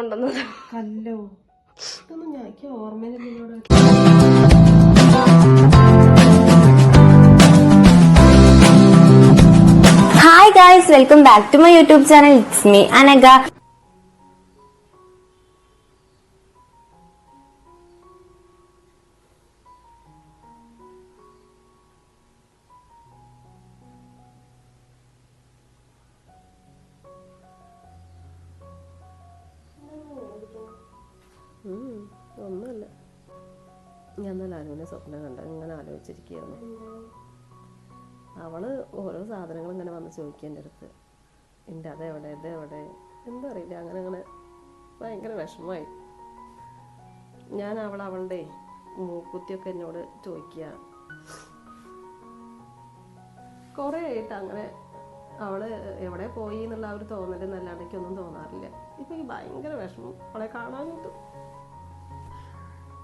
കൊണ്ടുവന്നത്. കല്ലോ. ഇതൊന്നും ഞാൻ എനിക്ക് ഓർമ്മയിലില്ല hi guys welcome back to my YouTube channel it's me Anagha അനുവിനെ സ്വപ്നം കണ്ട ഇങ്ങനെ ആലോചിച്ചിരിക്കുകയാണ് അവൾ ഓരോ സാധനങ്ങൾ ഇങ്ങനെ വന്ന് ചോദിക്കുക എന്റെ അടുത്ത്. എന്റെ അതെവിടെ ഇത് എവിടെ? എന്താ അറിയില്ല. അങ്ങനെ അങ്ങനെ ഭയങ്കര വിഷമമായി. ഞാൻ അവൾ അവളുടെ മൂക്കുത്തിയൊക്കെ എന്നോട് ചോദിക്കുക. കുറേ ആയിട്ട് അങ്ങനെ അവൾ എവിടെ പോയി എന്നുള്ള ആ ഒരു തോന്നലെന്നല്ലാണ്ടൊക്കെ ഒന്നും തോന്നാറില്ല. ഇപ്പൊ ഈ ഭയങ്കര വിഷമം. അവളെ കാണാനിട്ട്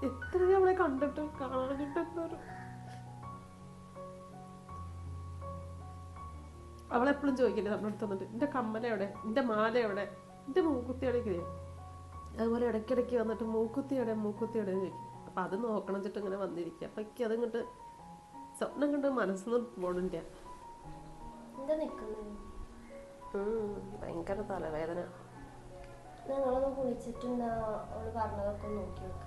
എത്ര അവളെ കണ്ടിട്ട് കാണാനിട്ട് എന്നൊരു അവളെപ്പോഴും ചോദിക്കില്ലേ നമ്മുടെ അടുത്ത് വന്നിട്ട് എന്റെ കമ്മല എവിടെ? എന്റെ മാല എവിടെ? എന്റെ മൂക്കുത്തി എവിടേക്ക് അതുപോലെ ഇടയ്ക്കിടയ്ക്ക് വന്നിട്ട് മൂക്കുത്തി എവിടെ? മൂക്കുത്തി എവിടെ? ചോദിക്കും. അപ്പം അത് നോക്കണം വെച്ചിട്ട് ഇങ്ങനെ വന്നിരിക്കുക. അപ്പം എനിക്ക് അതിങ്ങോട്ട് സ്വപ്നം കണ്ട് മനസ്സിന്ന് പോണില്ല. ഭയങ്കര തലവേദന. ഞങ്ങളൊന്ന് കുളിച്ചിട്ടുണ്ടാ അവൾ പറഞ്ഞതൊക്കെ നോക്കി നോക്ക്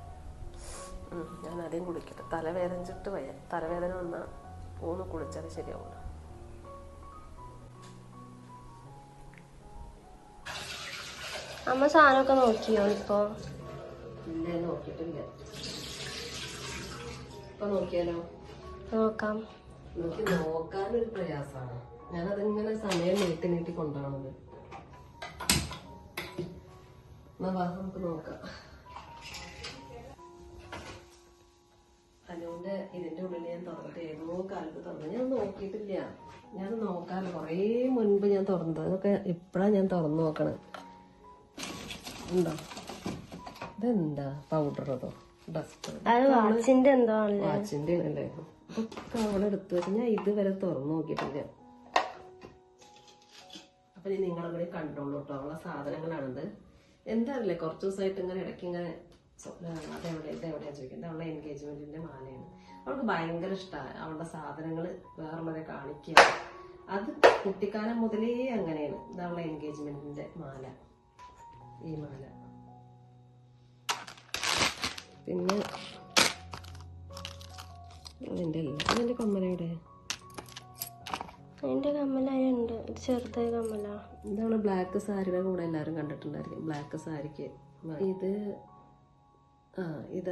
ഞാൻ ആദ്യം കുളിക്കട്ടെ. തലവേദനിച്ചിട്ട് വയ്യ തലവേദന വന്നാൽ ഒന്ന് കുളിച്ചാൽ ശരിയാവുള്ളൂ. അമ്മ സാധനമൊക്കെ നോക്കിയോ ഇപ്പോ? ഇല്ല നോക്കിയിട്ടില്ല. ഇപ്പൊ നോക്കിയാലോ? നോക്കാം. നോക്കാനൊരു പ്രയാസമാണ് ഞാനതിങ്ങനെ സമയം നീട്ടി നീട്ടി എന്നാ വാ നമുക്ക് നോക്കാം. അനുവിന്റെ ഇതിന്റെ ഉള്ളിൽ ഞാൻ തുറന്നിട്ട് ഏതോ കാലത്ത് തുറന്നു ഞാൻ നോക്കിയിട്ടില്ല. ഞാൻ നോക്കാറ് കുറേ മുൻപ് ഞാൻ തുറന്നത്. അതൊക്കെ ഇപ്പഴാ ഞാൻ തുറന്നു നോക്കണത് ഉണ്ടോ? ഇതെന്താ പൗഡർ അതോ? ഡസ്റ്റർ വാച്ചിന്റെ എന്തോ ആണല്ലേ? വാച്ചിന്റെ അല്ലേ ഇതൊക്കെ അവിടെ എടുത്തു വെച്ച് ഞാൻ ഇതുവരെ തുറന്നു നോക്കിയിട്ടില്ല. അപ്പൊ നിങ്ങളെ കൂടി കണ്ടോളൂ കേട്ടോ അവളെ സാധനങ്ങളാണിത്. എന്താ അറിയില്ല? കുറച്ച് ദിവസമായിട്ട് ഇങ്ങനെ ഇടയ്ക്ക് ഇങ്ങനെ. അതെവിടെ ഇതെവിടെയാ ചോദിക്കുന്നത്? അവളുടെ എൻഗേജ്മെന്റിന്റെ മാലയാണ്. അവൾക്ക് ഭയങ്കര ഇഷ്ടമാണ് അവളുടെ സാധനങ്ങൾ വേറുള്ളവരെ കാണിക്കുക. അത് കുട്ടിക്കാലം മുതലേ അങ്ങനെയാണ്. ഇത് അവളെ എൻഗേജ്മെന്റിന്റെ മാല. ഈ മാല. പിന്നെ അതിന്റെ അല്ല. അതിന്റെ കമ്മലയുടെ അതിന്റെ കമ്മലുണ്ട് ചെറുതായ കമ്മല. ഇതാണ് ബ്ലാക്ക് സാരിയുടെ കൂടെ എല്ലാവരും കണ്ടിട്ടുണ്ടായിരിക്കും. ബ്ലാക്ക് സാരിക്ക്. ഇത് ആ ഇത്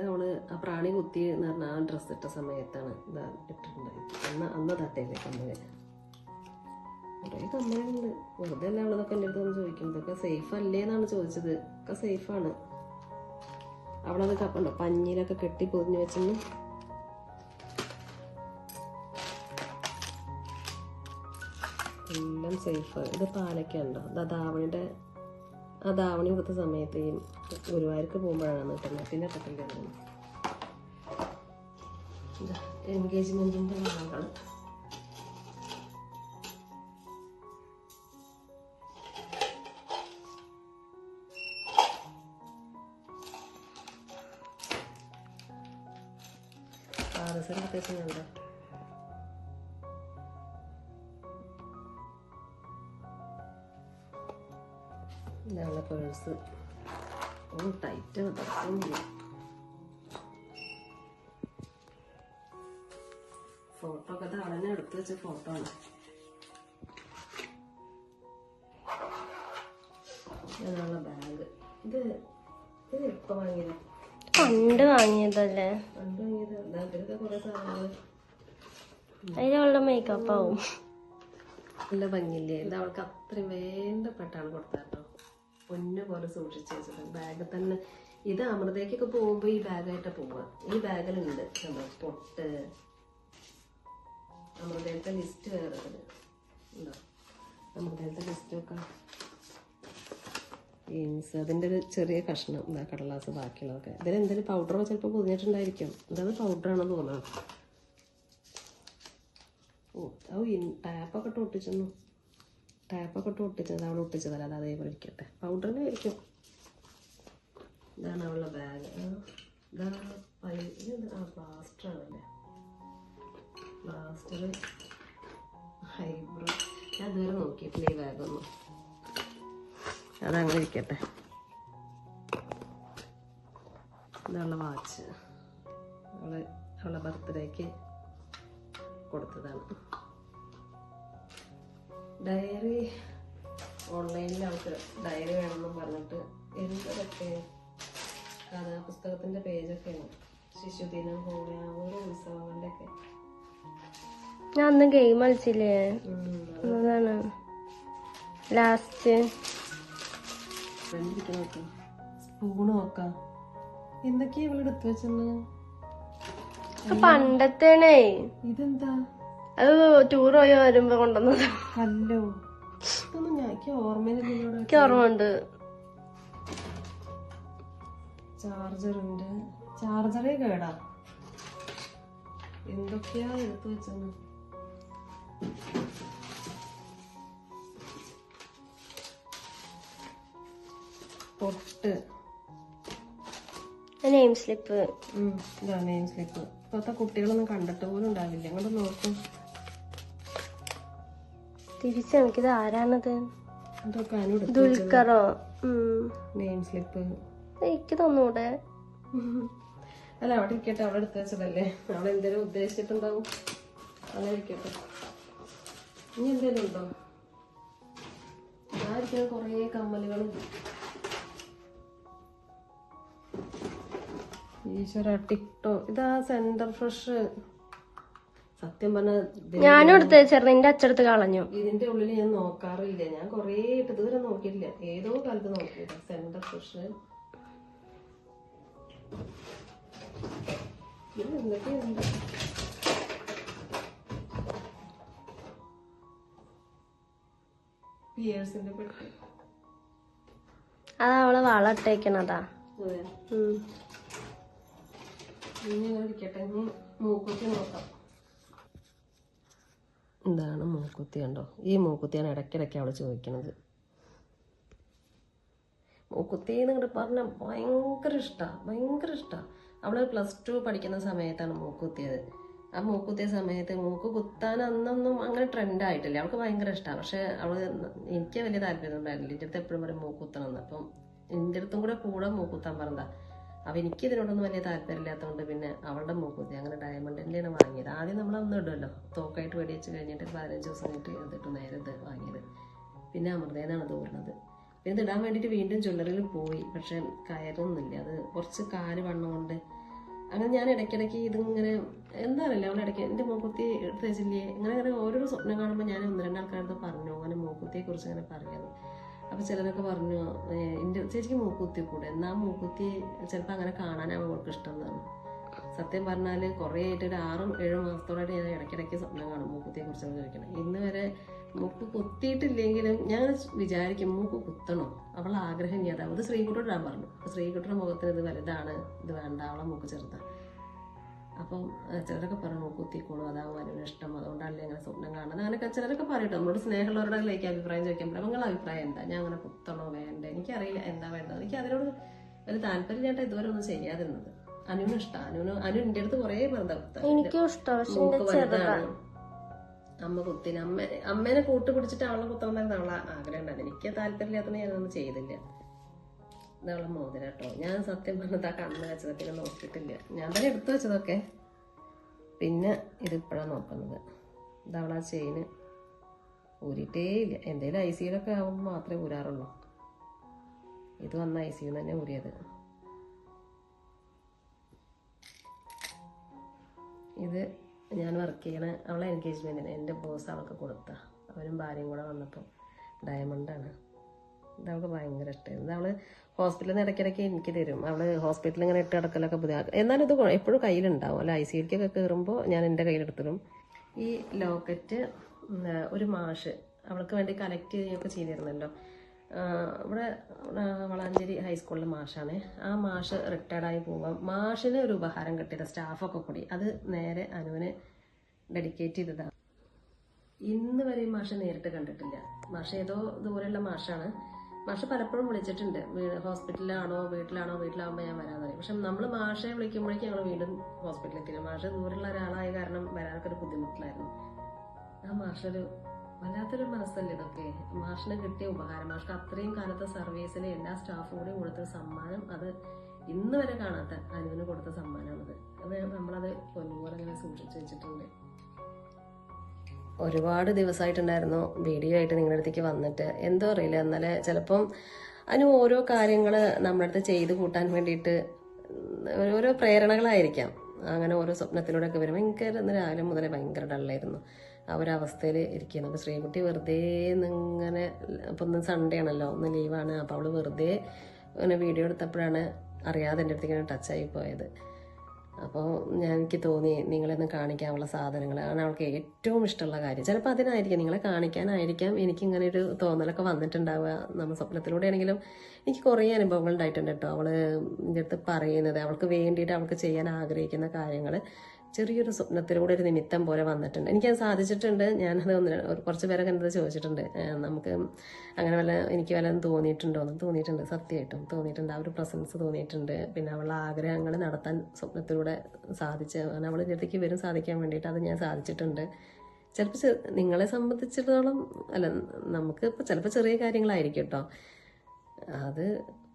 ആ പ്രാണി കുത്തി എന്ന് പറഞ്ഞാൽ ആ ഡ്രസ്സ് ഇട്ട സമയത്താണ് ഇതാ ഇട്ടിട്ടുണ്ടായത്. അന്ന് അന്ന് തട്ടയില്ലേ കമ്മൽ? കുറേ കമ്മലുണ്ട്. വെറുതെ അല്ല ഉള്ളതൊക്കെ എന്റെ അടുത്ത് ചോദിക്കും ഇതൊക്കെ സേഫ് അല്ലേ എന്നാണ് ചോദിച്ചത്. ഒക്കെ സേഫാണ് അവളത് കപ്പുണ്ടോ പഞ്ഞിയിലൊക്കെ കെട്ടി പൊതിഞ്ഞ് വെച്ചെന്ന്. എല്ലാം സേഫ് ഇത് പാലക്ക ഉണ്ടോ? ഇത് ആ ധാവണി കൊടുത്ത സമയത്ത് ഈ ഗുരുവായൂർക്ക് പോകുമ്പോഴാണ് കിട്ടുന്നത്. പിന്നെ കിട്ടില്ല എൻഗേജ്മെന്റിന്റെ ഭാഗങ്ങൾ പാദസരം അത്യാവശ്യം കണ്ടോ പേഴ്സ് ഓ ടൈറ്റ് ഫോട്ടോ ഒക്കെ താളനെ എടുത്ത് വെച്ച ഫോട്ടോ ആണ്. ഇതാണ് ബാഗ് ഇത് ഇത് എപ്പോ വാങ്ങിയത്? പണ്ട് വാങ്ങിയതല്ലേ? പണ്ട് വാങ്ങിയത്. ഇതാ ഇതിലൊക്കെ കുറെ സാധനങ്ങൾ അതിലുള്ള മേക്കപ്പ് ആവും. നല്ല ഭംഗിയില്ലേ? ഇത് അവൾക്ക് അത്രയും വേണ്ടപ്പെട്ടാണ് കൊടുത്താട്ടോ പൊന്നു പോലെ സൂക്ഷിച്ചു വെച്ചിട്ടുണ്ട്. ബാഗ് തന്നെ ഇത് അമൃതയ്ക്കൊക്കെ പോകുമ്പോൾ ഈ ബാഗായിട്ട് പോവുക. ഈ ബാഗിലുണ്ട്. കണ്ടോ പൊട്ട്. അമൃതയുടെ ലിസ്റ്റ് വേറെ ഉണ്ട്. അമൃതയിലത്തെ ലിസ്റ്റൊക്കെ ജീൻസ് അതിന്റെ ഒരു ചെറിയ കഷ്ണം. എന്താ കടലാസ് ബാക്കിയുള്ളതൊക്കെ. ഇതിൽ എന്തെങ്കിലും പൗഡറോ ചിലപ്പോൾ പൊതിഞ്ഞിട്ടുണ്ടായിരിക്കും. പൗഡറാണെന്ന് തോന്നണം. ഓ ഓ ടാപ്പൊക്കെ ഇട്ട് ഒട്ടിച്ചെന്നു. ടാപ്പൊക്കെ ഇട്ട് ഒട്ടിച്ചത് അവൾ ഒട്ടിച്ചതല്ല അത് അതേപോലെ ഇരിക്കട്ടെ. പൗഡറിന് ആയിരിക്കും. ഇതാണ് അവളുടെ ബാഗ് ഇതാ പൈ ഇത് ആ പ്ലാസ്റ്റർ ആണല്ലേ? പ്ലാസ്റ്റർ ഹൈബ്രോ ഞാൻ ഇതുവരെ നോക്കിയിട്ടില്ല ഈ ബാഗൊന്നും അതങ്ങനെ ഇരിക്കട്ടെ. ഇതാണ് വാച്ച് അവൾ അവളുടെ ബർത്ത്ഡേക്ക് കൊടുത്തതാണ്. ഡയറി ഓൺലൈനിൽ അവൾക്ക് ഡയറി വേണമെന്ന് പറഞ്ഞിട്ട് എന്തൊക്കെ കഥാപുസ്തകത്തിന്റെ പേജൊക്കെയാണ് ശിശുദിനം പോലെ ഓരോ ഉത്സവങ്ങളുടെ ഒക്കെ ഞാൻ അന്ന് ഗെയിം കളിച്ചില്ലേ? അതാണ്. ലാസ്റ്റ് സ്പൂണ് നോക്കാം എന്തൊക്കെയാ ഇവളെടുത്ത് വെച്ചെന്ന്? പണ്ടത്തേണേ ഇതെന്താ? അത് ടൂർ പോയി വരുമ്പോ കൊണ്ടുവന്നത്. കല്ലോ എനിക്ക് ഓർമ്മയില്ല ഉണ്ട് ചാർജർ ഉണ്ട്. ചാർജറേ കേടാ. എന്തൊക്കെയാ എടുത്തു വെച്ചത്? പൊട്ട്. നെയിം സ്ലിപ്പ് നെയിം സ്ലിപ്പ് ഇപ്പോഴത്തെ കുട്ടികളൊന്നും കണ്ടിട്ട് പോലും ഉണ്ടാവില്ല. അങ്ങോട്ട് നോക്കും തിരിച്ച് എനിക്കിത് ആരാണത് ദുൽഖറോ? Name slip. എനിക്ക് തോന്നൂടെ. അല്ല അവിടെ ഇരിക്കട്ടെ അവിടെ എടുത്ത് വെച്ചതല്ലേ. അവിടെ എന്തേലും ഉദ്ദേശിച്ചിട്ടുണ്ടാവും. അങ്ങനെ ഇരിക്കട്ടെ. ഇനി എന്തേലും ഉണ്ടോ? ഞാനിരിക്കുന്ന കുറേ കമ്മലുകളും. ഈശ്വര ടിക്ടോ. ഇതാ സെന്റർ ഫ്രഷ്. സത്യം പറഞ്ഞ ഞാനും എടുത്ത് വെച്ചിരുന്നു എന്റെ അച്ചടുത്ത് കളഞ്ഞു. ഇതിന്റെ ഉള്ളിൽ ഞാൻ നോക്കാറില്ല. ഞാൻ കൊറേ ഇട്ട് ഇതുവരെ നോക്കിയില്ല ഏതോ കാലത്ത് നോക്കിയില്ല. സെന്റർ ഫ്രഷ് എന്തൊക്കെയുണ്ട് പിയേഴ്സിന്റെ പെട്ടി. അത് അവൾ വളട്ടേക്കണതാ. ഇനി ഞാൻ ഇരിക്കട്ടെ ഇനി മൂക്കുത്തി നോക്കാം. ഇതാണ് മൂക്കുത്തി കണ്ടോ? ഈ മൂക്കുത്തിയാണ് ഇടയ്ക്കിടയ്ക്ക് അവൾ ചോദിക്കണത്. മൂക്കുത്തി എന്നിട്ട് പറഞ്ഞ ഭയങ്കര ഇഷ്ടമാണ് ഭയങ്കര ഇഷ്ടമാണ് അവൾ പ്ലസ് ടു പഠിക്കുന്ന സമയത്താണ് മൂക്കുത്തിയത്. ആ മൂക്കുത്തിയ സമയത്ത് മൂക്ക് കുത്താൻ അന്നൊന്നും അങ്ങനെ ട്രെൻഡ് ആയിട്ടില്ല. അവൾക്ക് ഭയങ്കര ഇഷ്ടമാണ് പക്ഷെ അവൾ എനിക്ക് വലിയ താല്പര്യം ഉണ്ടായിരുന്നില്ല. എന്റെ അടുത്ത് എപ്പോഴും പറയും മൂക്കുത്തണം എന്ന്. അപ്പം എന്റെ അടുത്തും കൂടെ കൂടെ മൂക്കുത്താൻ പറഞ്ഞതാ. അപ്പം എനിക്ക് ഇതിനോടൊന്നും വലിയ താല്പര്യമില്ലാത്തതുകൊണ്ട് പിന്നെ അവളുടെ മൂക്കുത്തി അങ്ങനെ ഡയമണ്ടിന്റെയാണ് വാങ്ങിയത്. ആദ്യം നമ്മൾ അന്ന് ഇടുമല്ലോ തോക്കായിട്ട് വെടിവെച്ച് കഴിഞ്ഞിട്ട് പതിനഞ്ച് ദിവസം കഴിഞ്ഞിട്ട് എന്നിട്ട് നേരെ ഇത് വാങ്ങിയത്. പിന്നെ അമൃതേനാണ് തോന്നുന്നത്. പിന്നെ ഇത് ഇടാൻ വേണ്ടിയിട്ട് വീണ്ടും ജ്വല്ലറിയിൽ പോയി. പക്ഷേ കയറൊന്നുമില്ല. അത് കുറച്ച് കാൽ വണ്ണം കൊണ്ട് അങ്ങനെ ഞാൻ ഇടയ്ക്കിടയ്ക്ക് ഇതിങ്ങനെ എന്താ അറിയില്ല. അവൾ ഇടയ്ക്ക് എന്റെ മൂക്കുത്തി എടുത്ത് വെച്ചില്ലേ? ഇങ്ങനെ ഇങ്ങനെ ഓരോരോ സ്വപ്നം കാണുമ്പോൾ ഞാൻ ഒന്ന് രണ്ടാൾക്കാരുടെ പറഞ്ഞു. അങ്ങനെ മൂക്കുത്തിയെ കുറിച്ച് അങ്ങനെ പറയാന്ന് അപ്പോൾ ചിലരൊക്കെ പറഞ്ഞു "ഏഹ് എന്റെ ചേച്ചിക്ക് മൂക്കുത്തി കൂടെ എന്നാ മൂക്കുത്തി ചിലപ്പോൾ അങ്ങനെ കാണാനാണ് അവൾക്ക് ഇഷ്ടം എന്നാണ് സത്യം പറഞ്ഞാൽ കുറേ ആയിട്ട് ഒരു ആറും ഏഴും മാസത്തോടായിട്ട് ഞാൻ ഇടയ്ക്കിടയ്ക്ക് സ്വപ്നം കാണും മൂക്കുത്തിയെ കുറിച്ചാണ് ചോദിക്കണം. ഇന്ന് വരെ മൂക്ക് കുത്തിയിട്ടില്ലെങ്കിലും ഞാൻ വിചാരിക്കും മൂക്ക് കുത്തണോ? അവൾ ആഗ്രഹം ഇനി അതാ. ശ്രീകുട്ടോട് ഞാൻ പറഞ്ഞു. അപ്പോൾ ശ്രീകുട്ടിയുടെ മുഖത്തിന് ഇത് വലുതാണ് ഇത് വേണ്ട അവളെ മൂക്ക് ചെറുതാണ് അപ്പം ചിലരൊക്കെ പറഞ്ഞു കുത്തിക്കോളൂ അതാവും ഇഷ്ടം. അതുകൊണ്ടല്ലേ അങ്ങനെ സ്വപ്നം കാണുന്നത്? അങ്ങനെയൊക്കെ ചിലരൊക്കെ പറയട്ടോ. നമ്മുടെ സ്നേഹമുള്ളവരുടെ ലേക്ക് അഭിപ്രായം ചോദിക്കുമ്പോൾ നിങ്ങളുടെ അഭിപ്രായം എന്താ? ഞാൻ അങ്ങനെ കുത്തണോ വേണ്ട? എനിക്കറിയില്ല എന്താ വേണ്ടത്? എനിക്ക് അതിനോട് വലിയ താല്പര്യമില്ലാണ്ട് ഇതുവരെ ഒന്നും ചെയ്യാതിരുന്നത്. അനുവിന് ഇഷ്ടം. അനുവിന് അനു എന്റെ അടുത്ത് കുറേ പറഞ്ഞ എനിക്കും ഇഷ്ടം പക്ഷെ മൂക്ക് വലുതാണ്. അമ്മ കുത്തിന് അമ്മ അമ്മേനെ കൂട്ടുപിടിച്ചിട്ട് അവളെ കുത്തണമെന്നായിരുന്നു അവളെ ആഗ്രഹം ഉണ്ടായിരുന്നു. എനിക്ക് താല്പര്യമില്ലാത്തതുകൊണ്ട് ഞാനൊന്നും ചെയ്തില്ല. ഇതവളെ മോതിരം കേട്ടോ. ഞാൻ സത്യം പറഞ്ഞത് ആ കണ്ണ് വെച്ചത് പിന്നെ നോക്കിയിട്ടില്ല. ഞാൻ തന്നെ എടുത്തു വെച്ചതൊക്കെ. പിന്നെ ഇതിപ്പോഴാണ് നോക്കുന്നത്. ഇതവളാ ചെയിന് ഊരിട്ടേ ഇല്ല. എന്തേലും ഐ സിയിലൊക്കെ ആകുമ്പോൾ മാത്രമേ ഊരാറുള്ളൂ. ഇത് വന്ന ഐ സിയിൽ തന്നെ ഊരിയത്. ഇത് ഞാൻ വർക്ക് ചെയ്യണ അവളെ എൻഗേജ്മെന്റിന് എന്റെ ബോസ് അവൾക്ക് കൊടുത്ത. അവരും ഭാര്യയും കൂടെ വന്നപ്പോൾ ഡയമണ്ടാണ് ഇത് അവൾക്ക് ഭയങ്കര ഇഷ്ടമായിരുന്നു ഇത് അവൾ ഹോസ്പിറ്റലിൽ നിന്ന് ഇടയ്ക്കിടയ്ക്ക് എനിക്ക് തരും. അവൾ ഹോസ്പിറ്റലിൽ ഇങ്ങനെ ഇട്ട് കിടക്കലൊക്കെ ബുദ്ധിമുട്ട് എന്നാലും ഇത് എപ്പോഴും കയ്യിലുണ്ടാവും. അല്ല ഐ സി സിയിലേക്കൊക്കെ കയറുമ്പോൾ ഞാൻ എന്റെ കയ്യിലെടുത്തിടും. ഈ ലോക്കറ്റ് ഒരു മാഷ് അവൾക്ക് വേണ്ടി കളക്ട് ചെയ്യുകയൊക്കെ ചെയ്തിരുന്നല്ലോ. ഇവിടെ വളാഞ്ചേരി ഹൈസ്കൂളിലെ മാഷാണ്. ആ മാഷ് റിട്ടയർഡായി പോവാം. മാഷിന് ഒരു ഉപഹാരം കിട്ടിയത് സ്റ്റാഫൊക്കെ കൂടി. അത് നേരെ അനുവിന് ഡെഡിക്കേറ്റ് ചെയ്തതാണ്. ഇന്ന് വരെ മാഷ നേരിട്ട് കണ്ടിട്ടില്ല. മാഷ ഏതോ ദൂരെയുള്ള മാഷാണ്. മാഷ് പലപ്പോഴും വിളിച്ചിട്ടുണ്ട് ഹോസ്പിറ്റലിലാണോ വീട്ടിലാണോ വീട്ടിലാവുമ്പോൾ ഞാൻ വരാൻ പറയും. പക്ഷെ നമ്മൾ മാഷെ വിളിക്കുമ്പോഴേക്കും ഞങ്ങൾ വീണ്ടും ഹോസ്പിറ്റലിൽ എത്തില്ല മാഷ് ദൂരെയുള്ള ഒരാളായ കാരണം വരാനൊക്കെ ഒരു ബുദ്ധിമുട്ടിലായിരുന്നു. ആ മാഷൊരു വല്ലാത്തൊരു മനസ്സല്ലേ ഇതൊക്കെ? മാഷിന് കിട്ടിയ ഉപകാരം മാഷ്ക്ക് അത്രയും കാലത്തെ സർവീസിൽ എല്ലാ സ്റ്റാഫും കൂടി കൊടുത്ത സമ്മാനം അത് ഇന്ന് വരെ കാണാത്ത അനുവിന് കൊടുത്ത സമ്മാനമാണത്. അത് നമ്മളത് പൊന്നുപോലെ അങ്ങനെ സൂക്ഷിച്ചു വെച്ചിട്ടുണ്ട്. ഒരുപാട് ദിവസമായിട്ടുണ്ടായിരുന്നു വീഡിയോ ആയിട്ട് നിങ്ങളുടെ അടുത്തേക്ക് വന്നിട്ട്. എന്തോ അറിയില്ല. എന്നാലേ ചിലപ്പം അതിന് ഓരോ കാര്യങ്ങൾ നമ്മുടെ അടുത്ത് ചെയ്ത് കൂട്ടാൻ വേണ്ടിയിട്ട് ഓരോ പ്രേരണകളായിരിക്കാം. അങ്ങനെ ഓരോ സ്വപ്നത്തിലൂടെ ഒക്കെ വരുമ്പോൾ ഭയങ്കര ഇന്ന് രാവിലെ മുതലേ ഭയങ്കര ഡള്ളായിരുന്നു. ആ ഒരു അവസ്ഥയിൽ അപ്പോൾ ശ്രീകുട്ടി വെറുതെ ഇങ്ങനെ ഇപ്പം ഒന്ന് സൺഡേ ആണല്ലോ. ഒന്ന് ലീവാണ് അപ്പോൾ അവൾ വെറുതെ ഇങ്ങനെ വീഡിയോ എടുത്തപ്പോഴാണ് അറിയാതെ എന്റെ അടുത്തേക്ക് ടച്ചായി പോയത്. അപ്പോൾ ഞാൻ എനിക്ക് തോന്നി നിങ്ങളെന്ന് കാണിക്കാനുള്ള സാധനങ്ങൾ ആണ് അവൾക്ക് ഏറ്റവും ഇഷ്ടമുള്ള കാര്യം. ചിലപ്പോൾ അതിനായിരിക്കും നിങ്ങളെ കാണിക്കാനായിരിക്കാം. എനിക്ക് ഇങ്ങനെ ഒരു തോന്നലൊക്കെ വന്നിട്ടുണ്ടാവുക. നമ്മൾ സ്വപ്നത്തിലൂടെയാണെങ്കിലും എനിക്ക് കുറേ അനുഭവങ്ങൾ ഉണ്ടായിട്ടുണ്ട് കേട്ടോ. അവൾ എന്റെ അടുത്ത് പറയുന്നത് അവൾക്ക് വേണ്ടിയിട്ട് അവൾക്ക് ചെയ്യാൻ ആഗ്രഹിക്കുന്ന കാര്യങ്ങൾ ചെറിയൊരു സ്വപ്നത്തിലൂടെ ഒരു നിമിത്തം പോലെ വന്നിട്ടുണ്ട്. എനിക്കത് സാധിച്ചിട്ടുണ്ട്. ഞാനത് ഒന്ന് ഒരു കുറച്ച് പേരൊക്കെ എന്നത് ചോദിച്ചിട്ടുണ്ട്. നമുക്ക് അങ്ങനെ വല്ല എനിക്ക് വല്ലതും തോന്നിയിട്ടുണ്ടോ എന്ന് തോന്നിയിട്ടുണ്ട്. സത്യമായിട്ടും തോന്നിയിട്ടുണ്ട്. ആ ഒരു പ്രസൻസ് തോന്നിയിട്ടുണ്ട്. പിന്നെ അവളുടെ ആഗ്രഹങ്ങൾ നടത്താൻ സ്വപ്നത്തിലൂടെ സാധിച്ച് അവൾ അടുത്തേക്ക് വരും സാധിക്കാൻ വേണ്ടിയിട്ട് അത് ഞാൻ സാധിച്ചിട്ടുണ്ട്. ചിലപ്പോൾ നിങ്ങളെ സംബന്ധിച്ചിടത്തോളം അല്ല നമുക്ക് ഇപ്പോൾ ചിലപ്പോൾ ചെറിയ കാര്യങ്ങളായിരിക്കും കേട്ടോ. അത്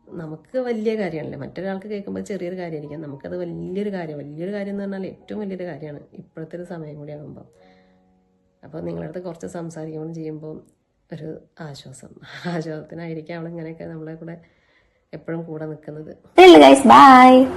നമുക്ക് വലിയ കാര്യമാണല്ലേ മറ്റൊരാൾക്ക് കേൾക്കുമ്പോൾ ചെറിയൊരു കാര്യമായിരിക്കും. നമുക്കത് വലിയൊരു കാര്യം വലിയൊരു കാര്യം എന്ന് പറഞ്ഞാൽ ഏറ്റവും വലിയൊരു കാര്യമാണ് ഇപ്പോഴത്തെ ഒരു സമയം കൂടി ആകുമ്പോൾ അപ്പോൾ നിങ്ങളടുത്ത് കുറച്ച് സംസാരിക്കുമ്പോൾ ചെയ്യുമ്പോൾ ഒരു ആശ്വാസം. ആശ്വാസത്തിനായിരിക്കും അവളിങ്ങനെയൊക്കെ നമ്മളെ കൂടെ എപ്പോഴും കൂടെ നിൽക്കുന്നത്. ബൈ